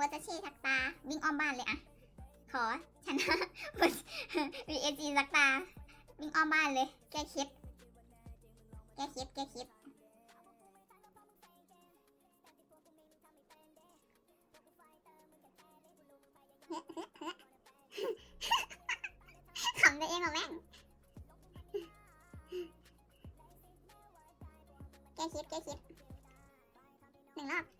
บัวตาชีทักตา วิ่งอ้อมบ้านเลยอะขอชนะบน VAG สักตา วิ่งอ้อมบ้านเลย แก้คิด แก้คิด แก้คิดขำตัวเองเหรอแม่ง แก้คิด แก้คิดหนึ่งรอบ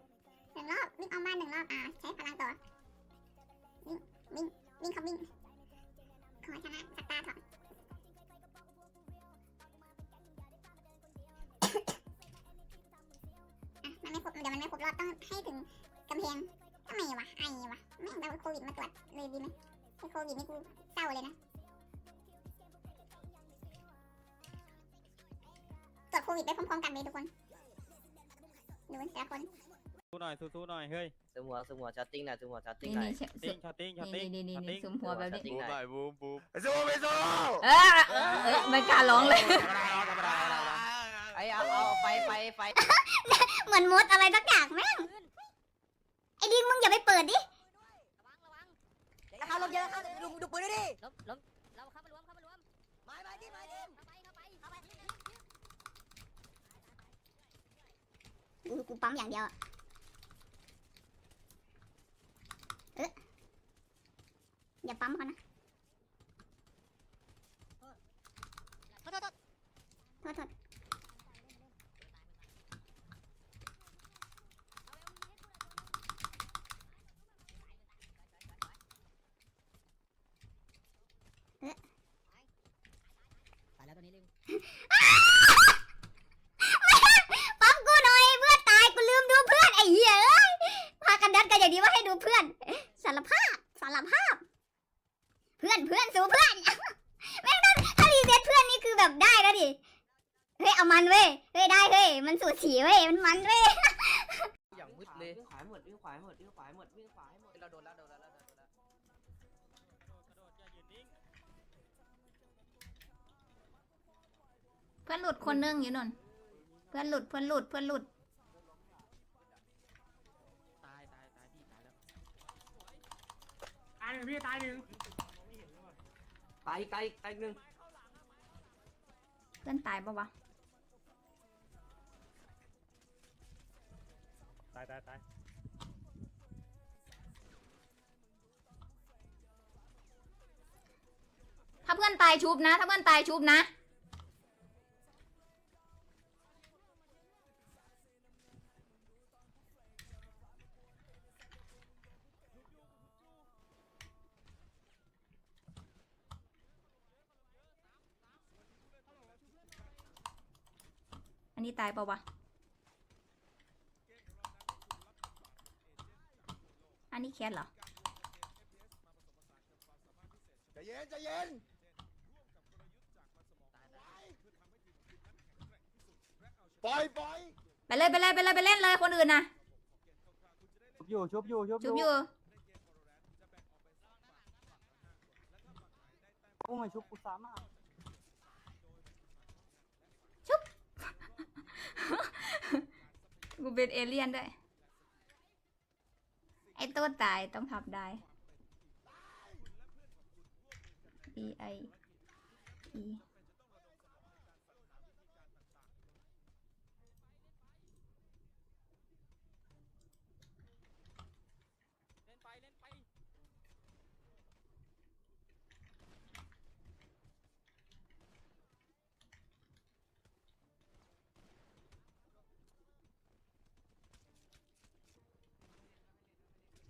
อบอ่าใช้พลังตัววิ่งวิ่งวิ่งเขาวิ่งขอชนะสักตาเถอะอะมันไม่ครบเดี๋ยวมันไม่ครบรอบต้องให้ถึงกำแพงทำไมวะไอวะแม่งเอาโควิดมาตรวจเลยดีไหมไอโควิดนี่กูเศร้าเลยนะตรวจโควิดไปพร้อมๆกันเลยทุกคนดูแต่ละคน สู้หน่อยสู้ๆหน่อยเฮ้ยสมหัวสมหัวช็อตติ้งหน่อยสมหัวช็อตติ้งนี่หน่อยนี่ติ้งช็อตติ้งช็อตติ้งนี่นี่ช็อตนี่ติ้งสุมหัวแบบช็อตติ้นี้งหน่อยบูมบูมสู้ไม่สู้เออเออไม่กล้าร้องเลยไอ้เอาเอาไฟไฟไฟเหมือนมดอะไรสักอย่างแม่งไอ้ดิงมึงอย่าไปเปิดดิเขาลงเยอะเขาดูดูปืนด้วยดิล้มล้มเราเข้ามารวมเข้ามารวมไม้ไม้ดิไม้ดิเข้าไปเข้าไปเข้าไปกูกูปั๊มอย่างเดียวอะเอ๊ะอย่า ปั๊มเขานะโทษโทษโทษ โทษโทษเอ๊ะ ตายแล้วตัวนี้ลิง ปั๊มกูหน่อยเพื่อนตายกูลืมดูเพื่อนไอ้เหี้ยเอ้ยพากันดันกันอย่างนี้ว่าให้ดูเพื่อนสารภาพสารภาพ เพื่อนเพื่อนสู้เพื่อน แม่งถ้าถ้ารีเซ็ตเพื่อนนี่คือแบบได้แล้วดิ เฮ้ยเอามันเว้ยเฮ้ยได้เฮ้ยมันสูสีเว้ยมันมันเว้ยอย่างมืดเลยวิ่งขวาหมดวิ่งขวาหมดวิ่งขวาหมดวิ่งขวาหมดเราโดนแล้วโดนแล้วโดนแล้วโดนแล้วเพื่อนหลุดคนนึงอยู่นนเพื่อนหลุดเพื่อนหลุดเพื่อนหลุดตายตายตายพี่ตายแล้วตายหนึ่งพี่ตายหนึ่งไกลไกลไกลหนึ่งเพื่อนตายปะวะายตายตายถ้าเพื่อนตายชุบนะ ถ้าเพื่อนตายชุบนะ อันนี้ตายปะวะ นนี้แคสเหรอใจเย็นใจเย็นปล่อยปล่อยไปเลยไปเลยไปเลยไปเล่นเลยคนอื่นนะชุบอยู่ชุบอยู่ชุบอชุบยู่อยู่กูมาชุบกูซ้ำอะกูเป็นเอเลี่ยนด้วยไอ้ ตัวตายต้องทับได้ E I E เล่นไปเล่นไป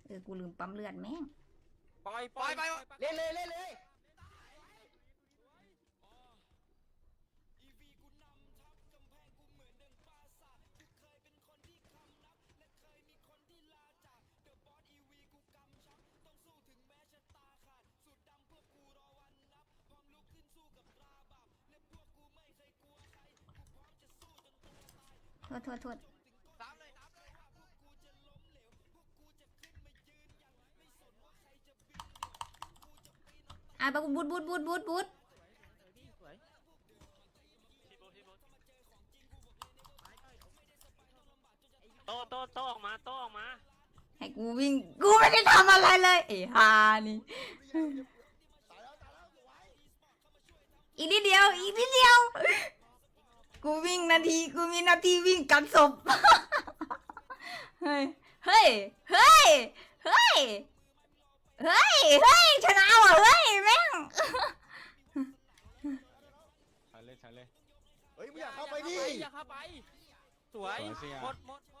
เออกูลืมปั๊มเลือดแม่งปล่อยปล่อยไปเล่นเลยเล่นเลยโทษโทษโทษ อะไปบูดบูดบูดบูดบูดสวยโตโตโตออกมาโตออกมาให้กูวิ่งกูกูไม่ได้ทำอะไรเลยไอ้ฮานี่ตายแล้วตายแล้วสวยอีกนิดเดียว อีกนิดเดียว กูวิ่งนาทีกูมีนาทีวิ่งกันศพเฮ้ยเฮ้ยเฮ้ยเฮ้ย เฮ้ย เฮ้ย ชนะว่ะ เฮ้ย แม่งใช้เลยใช้เลย เฮ้ยมึงอยากเข้าไปดิ อย่าเข้าไป สวยสวยเสี่ยหมดหมดหมด